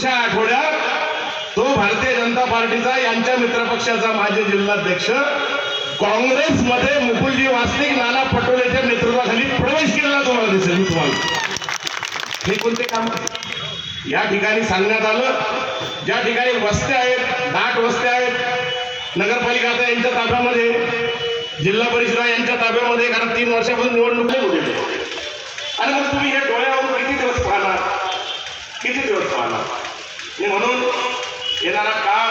पुढच्या आठवड्यात तो भारतीय जनता पार्टीचा यांच्या मित्रपक्षाचा माजी जिल्हाध्यक्ष काँग्रेसमध्ये मुकुलजी वासनिक नाना पटोलेच्या नेतृत्वाखाली प्रवेश केलेला तुम्हाला दिसेल मी तुम्हाला. हे कोणते काम या ठिकाणी सांगण्यात आलं ज्या ठिकाणी वस्त्या आहेत दाट वस्त्या आहेत नगरपालिका आता यांच्या ताब्यामध्ये जिल्हा परिषद यांच्या ताब्यामध्ये कारण तीन वर्षापासून निवडणूक नाही आणि मग तुम्ही हे डोळ्यावर किती दिवस पाहणार? किती दिवस पाहणार? आणि म्हणून येणारा काळ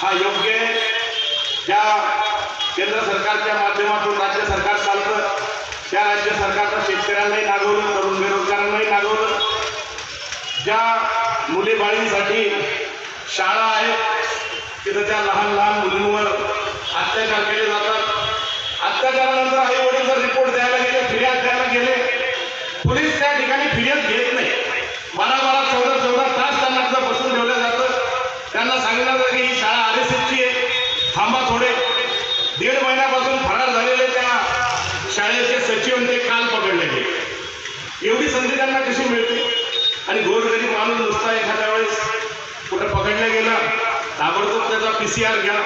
हा योग्य आहे. ज्या केंद्र सरकारच्या माध्यमातून राज्य सरकार चालतं त्या राज्य सरकारनं शेतकऱ्यांनाही नागवलं तरुण बेरोजगारांनाही नागवलं. ज्या मुलीबाळींसाठी शाळा आहेत तिथं त्या लहान लहान मुलींवर अत्याचार केले जातात. अत्याचारानंतर आई वडील जर रिपोर्ट द्यायला गेले फिर्याद द्यायला गेले पोलीस त्या ठिकाणी फिर्याद घेत एवढी संधी त्यांना कशी मिळते? आणि गोरगरीब माणूस नुसता एखाद्या वेळेस कुठं पकडला गेला ताबडतोब त्याचा पी सी आर घ्या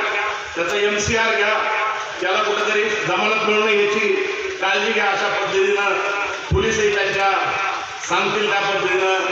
त्याचा एम सी आर घ्या त्याला कुठंतरी जमानत मिळणं याची काळजी घ्या अशा पद्धतीनं. पोलीसही त्यांच्या सांगतील त्या पद्धतीनं.